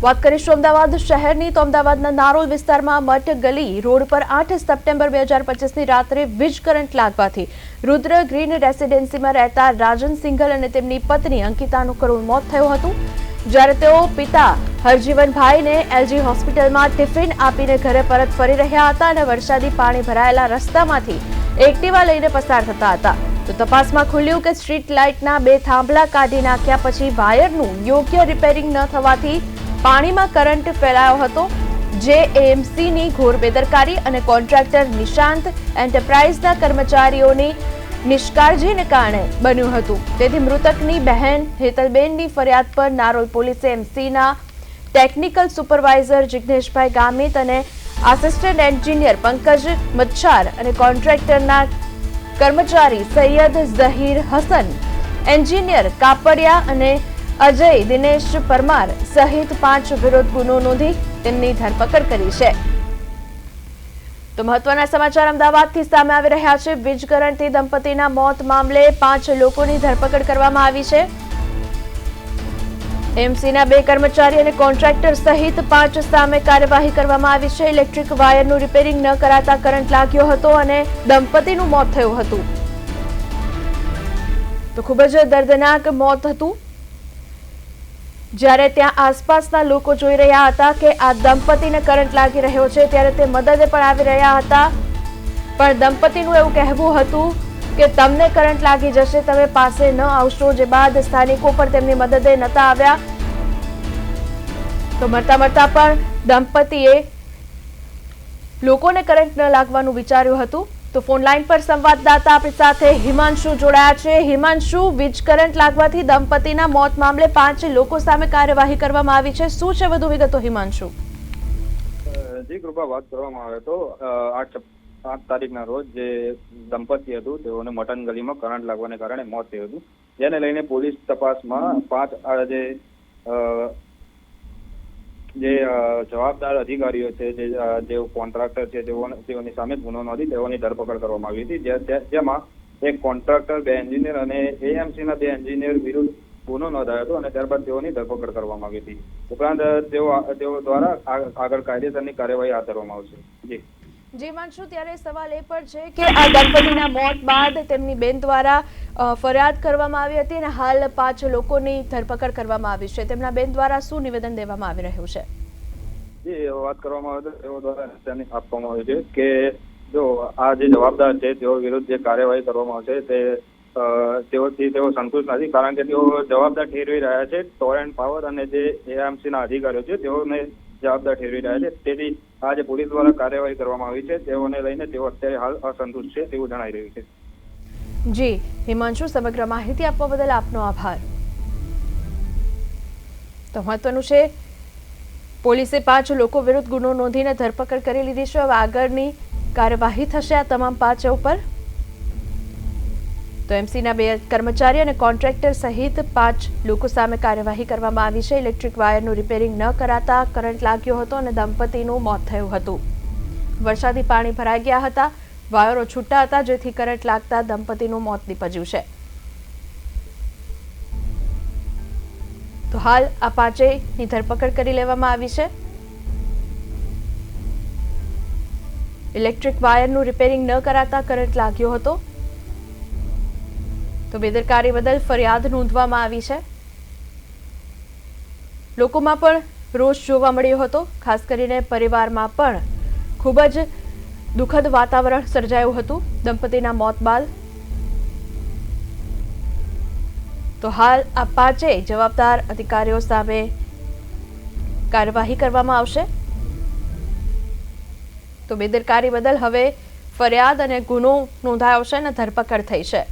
વાત કરીશું અમદાવાદ શહેરની, તો અમદાવાદના નારોલ વિસ્તારમાં મઠ ગલી રોડ પર આઠ સપ્ટેમ્બર બે હજાર પચીસની રાત્રે વીજ કરંટ લાગવાથી રુદ્ર ગ્રીન રેસિડેન્સીમાં રહેતા રાજન સિંઘલ અને તેમની પત્ની અંકિતાનું કરુણ મોત થયું હતું. જ્યારે તેઓ પિતા હરજીવનભાઈને એલજી હોસ્પિટલમાં ટિફિન આપીને ઘરે પરત ફરી રહ્યા હતા અને વરસાદી પાણી ભરાયેલા રસ્તામાંથી એક્ટિવા લઈને પસાર થતા હતા. તો તપાસમાં ખુલ્યું કે સ્ટ્રીટ લાઇટના બે થાંભલા કાઢી નાખ્યા પછી વાયરનું યોગ્ય રિપેરિંગ ન થવાથી પાણીમાં કરંટ ફેલાયો હતો. જે એએમસીની ઘોર બેદરકારી અને કોન્ટ્રાક્ટર નિશાંત એન્ટરપ્રાઇઝના કર્મચારીઓની નિષ્કાળજીને કારણે બન્યું હતું. તેથી મૃતકની બહેન હેતલબેનની ફરિયાદ પર નારોલ પોલીસે એમસીના ટેકનિકલ સુપરવાઇઝર જિગ્નેશભાઈ ગામિત અને આસિસ્ટન્ટ એન્જિનિયર પંકજ મચ્છાર અને કોન્ટ્રાક્ટરના કર્મચારી સૈયદ ઝહીર હસન, એન્જિનિયર કાપડિયા અને અજય, દિનેશ પરમાર સહિત પાંચ વિરોધ ગુનો નોંધી તેમની ધરપકડ કરી છે. તો મહત્વના સમાચાર અમદાવાદથી સામે આવી રહ્યા છે. વીજ કરંટથી દંપતીના મોત મામલે પાંચ લોકોની ધરપકડ કરવામાં આવી છે. એમસીના બે કર્મચારી અને કોન્ટ્રાક્ટર સહિત પાંચ સામે કાર્યવાહી કરવામાં આવી છે. ઇલેક્ટ્રિક વાયરનું રિપેરિંગ ન કરાતા કરંટ લાગ્યો હતો અને દંપતીનું મોત થયું હતું. તો ખૂબ જ દર્દનાક મોત હતું. જ્યારે ત્યાં આસપાસના લોકો જોઈ રહ્યા હતા કે આ દંપતીને કરંટ લાગી રહ્યો છે, ત્યારે તે મદદે પણ આવી રહ્યા હતા. પણ દંપતીનું એવું કહેવું હતું કે તમને કરંટ લાગી જશે, તમે પાસે ન આવશો. જે બાદ સ્થાનિકો પણ તેમની મદદે નતા આવ્યા. તો મરતા મરતા પણ દંપતીએ લોકોને કરંટ ન લાગવાનું વિચાર્યું હતું. તો ફોન લાઈન પર સંવાદદાતા આપણી સાથે હિમાંશુ જોડાયા છે. હિમાંશુ, વીજ કરંટ લાગવાથી દંપતીના મોત મામલે પાંચ લોકો સામે કાર્યવાહી કરવામાં આવી છે. શું છે વધુ વિગતો, હિમાંશુ? જી, કૃપા વાત કરવામાં આવે તો આઠ આઠ તારીખના રોજ જે દંપતી હતું, તેઓને મટન ગલીમાં કરંટ લાગવાને કારણે મોત થયું હતું. જેને લઈને પોલીસ તપાસમાં પાંચ જે જે જવાબદાર અધિકારીઓ છે, જે જે કોન્ટ્રાક્ટર છે તેઓ તેઓની સામે ગુનો નોંધી તેઓની ધરપકડ કરવામાં આવી હતી. જેમાં એક કોન્ટ્રાક્ટર બે એન્જિનિયર અને એએમસી ના બે એન્જિનિયર વિરુદ્ધ ગુનો નોંધાયો હતો અને ત્યારબાદ તેઓની ધરપકડ કરવામાં આવી હતી. ઉપરાંત, તેઓ તેઓ દ્વારા આગળ કાયદેસરની કાર્યવાહી હાથ ધરવામાં આવશે. જી. જી હિમાંશુ ત્યારે સવાલ એ પણ છે કે આ દંપતીના મોત બાદ તેમની બેન દ્વારા ફરિયાદ કરવામાં આવી હતી અને હાલ પાંચ લોકોની ધરપકડ કરવામાં આવી છે. તેમના બેન દ્વારા શું નિવેદન દેવામાં આવી રહ્યું છે? જી વાત કરવામાં આવે તો તેઓ દ્વારા નિશાની આપવામાં આવી છે કે જો આ જે જવાબદાર છે તેઓ વિરુદ્ધ જે કાર્યવાહી કરવામાં આવશે તે તેઓથી તેઓ સંતુષ્ટ નથી. કારણ કે તેઓ જવાબદાર ઠેરવી રહ્યા છે. ટોરેન્ટ પાવર અને જે એએમસી ના અધિકારીઓ છે તેઓને જવાબદાર ઠેરવી રહ્યા છે. તેથી આ પોલીસ દ્વારા કાર્યવાહી કરવામાં આવી છે. તેઓને લઈને તેઓ અત્યારે હાલ અસંતુષ્ટ છે તેવું જણાઈ રહ્યું છે. જી, હિમાંશુ, સમગ્ર માહિતી આપવા બદલ આપનો આભાર. તો મહત્વનું છે, પોલીસે પાંચ લોકો વિરુદ્ધ ગુનો નોંધીને ધરપકડ કરી લીધી છે. હવે આગળની કાર્યવાહી થશે આ તમામ પાંચ ઉપર. તો એમસીના બે કર્મચારી અને કોન્ટ્રાક્ટર સહિત પાંચ લોકો સામે કાર્યવાહી કરવામાં આવી છે. ઇલેક્ટ્રિક વાયરનું રિપેરિંગ ન કરાતા કરંટ લાગ્યો હતો અને દંપતીનું મોત થયું હતું. વરસાદી પાણી ભરાઈ ગયા હતા. વાયરો છૂટા હતા, જેથી કરંટ લાગતા દંપતીનું મોત નીપજ્યું છે. તો હાલ આ પાંચેયની ધરપકડ કરી લેવામાં આવી છે. ઇલેક્ટ્રિક વાયરનું રિપેરિંગ ન કરાતા કરંટ લાગ્યો હતો. તો બેદરકારી બદલ ફરિયાદ નોંધવામાં આવી છે. લોકોમાં પણ રોષ જોવા મળ્યો હતો, ખાસ કરીને પરિવારમાં પણ ખૂબ જ દુઃખદ વાતાવરણ સર્જાયું હતું, દંપતીના મોત બાદ. તો હાલ આ પાંચેય જવાબદાર અધિકારીઓ સામે કાર્યવાહી કરવામાં આવશે. તો બેદરકારી બદલ હવે ફરિયાદ અને ગુનો નોંધાયો છે અને ધરપકડ થઈ છે.